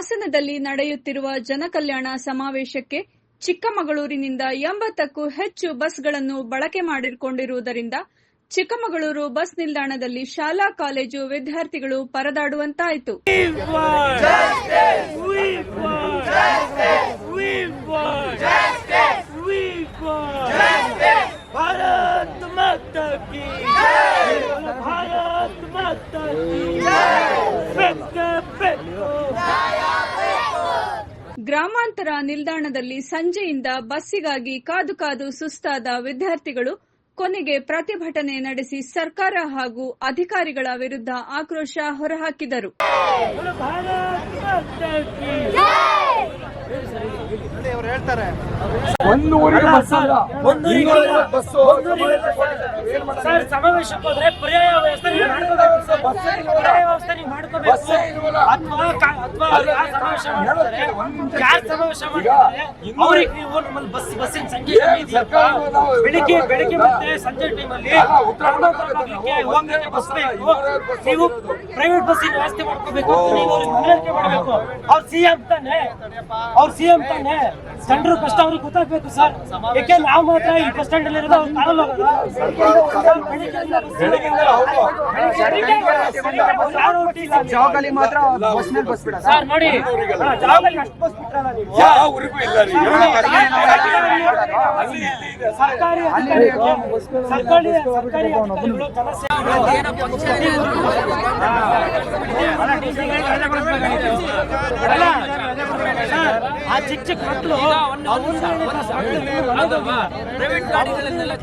ಹಾಸನದಲ್ಲಿ ನಡೆಯುತ್ತಿರುವ ಜನಕಲ್ಯಾಣ ಸಮಾವೇಶಕ್ಕೆ ಚಿಕ್ಕಮಗಳೂರಿನಿಂದ ಎಂಬತ್ತಕ್ಕೂ ಹೆಚ್ಚು ಬಸ್ಗಳನ್ನು ಬಳಕೆ ಮಾಡಿಕೊಂಡಿರುವುದರಿಂದ ಚಿಕ್ಕಮಗಳೂರು ಬಸ್ ನಿಲ್ದಾಣದಲ್ಲಿ ಶಾಲಾ ಕಾಲೇಜು ವಿದ್ಯಾರ್ಥಿಗಳು ಪರದಾಡುವಂತಾಯಿತು ಭಾರತ್ ಮಾತಾ ಕಿ ಭಾರತ್ ಮಾತಾ ಕೀ ಗ್ರಾಮಾಂತರ ನಿಲ್ದಾಣದಲ್ಲಿ ಸಂಜೆಯಿಂದ ಬಸ್ಸಿಗಾಗಿ ಕಾದು ಕಾದು ಸುಸ್ತಾದ ವಿದ್ಯಾರ್ಥಿಗಳು ಕೊನೆಗೆ ಪ್ರತಿಭಟನೆ ನಡೆಸಿ ಸರ್ಕಾರ ಹಾಗೂ ಅಧಿಕಾರಿಗಳ ವಿರುದ್ಧ ಆಕ್ರೋಶ ಹೊರಹಾಕಿದರು. ಸಮಾವೇಶಕ್ಕೆ ಹೋದ್ರೆ ಪರ್ಯಾಯ ವ್ಯವಸ್ಥೆ ಮಾಡ್ಕೋಬೇಕು. ಪರ್ಯಾಯ ವ್ಯವಸ್ಥೆ ನೀವು ಮಾಡ್ಕೋಬೇಕು. ಅಥವಾ ಅಥವಾ ಯಾರು ಸಮಾವೇಶ ಮಾಡ್ತಾರೆ ಯಾರು ಸಮಾವೇಶ ಮಾಡ್ತಾರೆ ಇನ್ನೂರು- ಅವ್ರಿಗೆ ನೀವು ನಮ್ಮಲ್ಲಿ ಬಸ್ ಬಸ್ಸಿನ ಸಂಖ್ಯೆ ಏನ್ ಕಮ್ಮಿ ಇದೆಯಪ್ಪ ಸರ್ಕಾರ ನಾವು ಬೆಳಿಗ್ಗೆ ಉತ್ತರ ಬೆಳಿಗ್ಗೆ ಕೊಡೋದು ಮತ್ತೆ ಸಂಜೆ ಟೈಮಲ್ಲಿ ಅಲ್ಲ, ಉತ್ತರ ಗ್ರಾಮಾಂತರ ಕೊಡೋದು ಭಾಗಕ್ಕೆ ನಾವು ಹೋಗಕ್ಕೆ ಒಂದೇ ಬಸ್ ಬಸ್ ಬೇಕು ಇನ್ನೂರೈವತ್ತು ಬಸ್ ನೀವು ಹೋಗೋದು. ಪ್ರೈವೇಟ್ ಬಸ್ಸಿನ ವ್ಯವಸ್ಥೆ ಮಾಡ್ಕೋಬೇಕು ಅಂತ ನೀವು ಅವ್ರಿಗೆ ಮನವರಿಕೆ ಮಾಡಬೇಕು ಅವ್ರು ಸಿಎಂ ತಾನೆ ಅವ್ರು ಸಿಎಂ ತಾನೆ ಜನರು ಕಷ್ಟ ಅವ್ರಿಗೆ ಗೊತ್ತಾಗ್ಬೇಕು ಸರ್ ಯಾಕೆ ನಾವು ಮಾತ್ರ ಈ ಬಸ್ ಸ್ಟ್ಯಾಂಡ್ ಅಲ್ಲಿ ಇರೋದು ಅವ್ರು ಕಾರಲ್ಲಿ ಹೋಗೋದು ಬೆಳಿಗ್ಗೆಯಿಂದ ಬಸ್ ಬೆಳಗಿಂದ ಹೌದು. ಯಾರು TC ಜಾಗಲ್ಲಿ ಮಾತ್ರ ಬಸ್ನಲ್ಲಿ ಬಸ್ ಬಿಡೋದು ಸರ್ ನೋಡಿ ಯಾವ ಊರಿಗೂ ಇಲ್ಲ ರೀ ಸರ್ಕಾರಿ ಆ ಚಿಕ್ಕ ಚಿಕ್ಕ ಮಕ್ಕಳು ಪ್ರೈವೇಟ್ ಗಾಡಿಗಳನ್ನೆಲ್ಲ.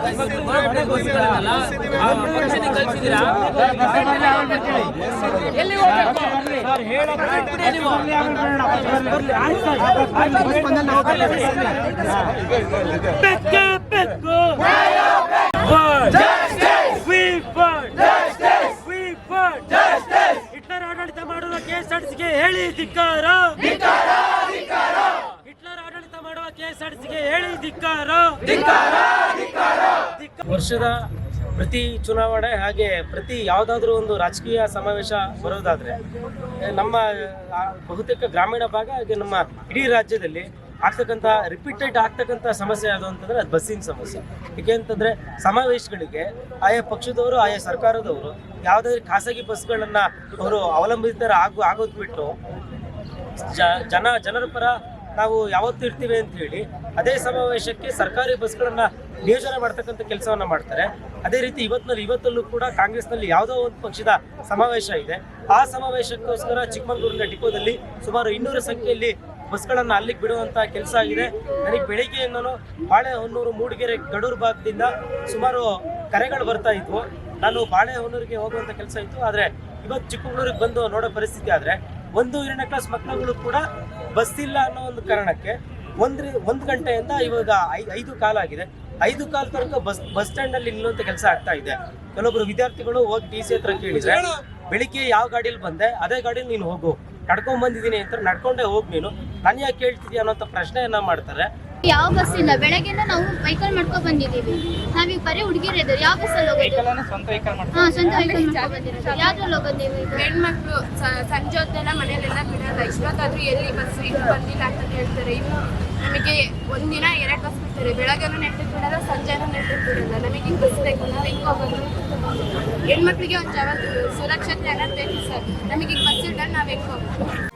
ಬೆಕ್ಕು, ಬೆಕ್ಕು. ಹಿಟ್ಲರ್ ಆಡಳಿತ ಮಾಡುವ ಕೆಎಸ್ಆರ್ಟಿಸಿಗೆ ಹೇಳಿ ಧಿಕ್ಕಾರ ವರ್ಷದ ಪ್ರತಿ ಚುನಾವಣೆ ಹಾಗೆ ಪ್ರತಿ ಯಾವುದಾದ್ರೂ ಒಂದು ರಾಜಕೀಯ ಸಮಾವೇಶ ಬರೋದಾದ್ರೆ, ನಮ್ಮ ಬಹುತೇಕ ಗ್ರಾಮೀಣ ಭಾಗ ಹಾಗೆ ನಮ್ಮ ಇಡೀ ರಾಜ್ಯದಲ್ಲಿ ಆಗ್ತಕ್ಕಂಥ ರಿಪೀಟೆಡ್ ಆಗ್ತಕ್ಕಂಥ ಸಮಸ್ಯೆ ಯಾವುದು ಅಂತಂದ್ರೆ ಅದು ಬಸ್ಸಿನ ಸಮಸ್ಯೆ. ಏಕೆ ಅಂತಂದ್ರೆ ಸಮಾವೇಶಗಳಿಗೆ ಆಯಾ ಪಕ್ಷದವರು, ಆಯಾ ಸರ್ಕಾರದವರು ಯಾವುದಾದ್ರೂ ಖಾಸಗಿ ಬಸ್ಗಳನ್ನ ಅವರು ಅವಲಂಬಿತರ ಆಗು ಆಗೋದು ಬಿಟ್ಟು ಜನ, ಜನರ ಪರ ನಾವು ಯಾವತ್ತು ಇರ್ತೀವಿ ಅಂತ ಹೇಳಿ ಅದೇ ಸಮಾವೇಶಕ್ಕೆ ಸರ್ಕಾರಿ ಬಸ್ಗಳನ್ನ ನಿಯೋಜನೆ ಮಾಡ್ತಕ್ಕಂಥ ಕೆಲಸವನ್ನ ಮಾಡ್ತಾರೆ. ಅದೇ ರೀತಿ ಇವತ್ತಿನಲ್ಲಿ ಇವತ್ತಲ್ಲೂ ಕೂಡ ಕಾಂಗ್ರೆಸ್ನಲ್ಲಿ ಯಾವುದೋ ಒಂದು ಪಕ್ಷದ ಸಮಾವೇಶ ಇದೆ. ಆ ಸಮಾವೇಶಕ್ಕೋಸ್ಕರ ಚಿಕ್ಕಮಗಳೂರಿನ ಡಿಪೋದಲ್ಲಿ ಸುಮಾರು ಇನ್ನೂರು ಸಂಖ್ಯೆಯಲ್ಲಿ ಬಸ್ಗಳನ್ನು ಅಲ್ಲಿಗೆ ಬಿಡುವಂತ ಕೆಲಸ ಆಗಿದೆ. ನನಗೆ ಬೆಳಿಗ್ಗೆಯಿಂದನೂ ಬಾಳೆಹೊನ್ನೂರು, ಮೂಡಿಗೆರೆ, ಗಡೂರು ಭಾಗದಿಂದ ಸುಮಾರು ಕರೆಗಳು ಬರ್ತಾ ಇದ್ವು. ನಾನು ಬಾಳೆಹೊನ್ನೂರಿಗೆ ಹೋಗುವಂತ ಕೆಲಸ ಇತ್ತು. ಆದ್ರೆ ಇವತ್ತು ಚಿಕ್ಕಮಗಳೂರಿಗೆ ಬಂದು ನೋಡೋ ಪರಿಸ್ಥಿತಿ ಆದ್ರೆ ಒಂದು ಎರಡನೇ ಕ್ಲಾಸ್ ಮಕ್ಕಳುಗಳು ಕೂಡ ಬಸ್ ಇಲ್ಲ ಅನ್ನೋ ಒಂದು ಕಾರಣಕ್ಕೆ ಒಂದ್ರಿ ಒಂದು ಗಂಟೆಯಿಂದ ಇವಾಗ ಐದು ಕಾಲ ಆಗಿದೆ. ಐದು ಕಾಲ ತನಕ ಬಸ್ ಬಸ್ ಸ್ಟ್ಯಾಂಡ್ ಅಲ್ಲಿ ನಿಲ್ಲುವಂತ ಕೆಲಸ ಆಗ್ತಾ ಇದೆ. ಕೆಲವೊಬ್ರು ವಿದ್ಯಾರ್ಥಿಗಳು ಹೋಗಿ ಟಿ ಸಿ ಹತ್ರ ಕೇಳಿದ್ರೆ, ಬೆಳಿಗ್ಗೆ ಯಾವ ಗಾಡಿಲಿ ಬಂದೆ, ಅದೇ ಗಾಡಿಲಿ ನೀನು ಹೋಗು. ನಡ್ಕೊಂಡ್ ಬಂದಿದ್ದೀನಿ ಅಂತ ನಡ್ಕೊಂಡೇ ಹೋಗಿ ನೀನು. ನಾನು ಯಾಕೆ ಕೇಳ್ತಿದ್ಯಾ ಅನ್ನೋಂಥ ಪ್ರಶ್ನೆಯನ್ನ ಮಾಡ್ತಾರೆ. ಯಾವ ಬಸ್ ಇಲ್ಲ. ಬೆಳಗ್ಗೆಯಿಂದ ನಾವು ವೆಹಿಕಲ್ ಮಾಡ್ಕೊ ಬಂದಿದ್ದೀವಿ. ನಾವೀಗ ಬರೀ ಹುಡುಗಿರ ಇದ್ದಾರೆ ಯಾವ ಬಸ್ಸಲ್ಲಿ ಹೋಗೋದು? ಸ್ವಂತ ವೆಹಿಕಲ್ ಹಾ ಸ್ವಂತ ವೆಹಿಕಲ್ ಮಾಡ್ಕೊಂಡ್ ಬಂದಿರೋದು ಯಾವ್ದ್ರಲ್ಲಿ ಹೋಗೋದು ನೀವು ಈಗ? ಹೆಣ್ಮಕ್ಳು ಸ- ಸಂಜೆ ಹೊತ್ತೆಲ್ಲ ಮನೇಲೆಲ್ಲ ಬಿಡಲ್ಲ. ಇಷ್ಟೊತ್ತಾದ್ರೂ ಎಲ್ಲಿ ಬಸ್ ಇನ್ನು ಬಂದಿಲ್ಲ ಅಂತ ಹೇಳ್ತಾರೆ. ಇನ್ನು ನಮಗೆ ಒಂದಿನ ಎರಡು ಬಸ್ ಬಿಡ್ತಾರೆ. ಬೆಳಗ್ಗೆನೂ ನೆಟ್ಟಿಗೆ ಬಿಡಲ್ಲ ಸಂಜೆನೂ ನೆಟ್ಟಿಗೆ ಬಿಡಲ್ಲ. ನಮಗೆ ಬಸ್ ಬೇಕು. ನಾವು ಹೆಂಗ್ ಹೋಗೋದು? ಹೆಣ್ಮಕ್ಳಿಗೆ ಒಂದು ಜವಾಬ್ದಾರಿ ಸುರಕ್ಷತೆ ಅನ್ನೋದು ಬೇಕು ಸರ್. ನಮಗೆ ಬಸ್ ಇಲ್ಲ ನಾವು ಹೆಂಗ್ ಹೋಗೋದು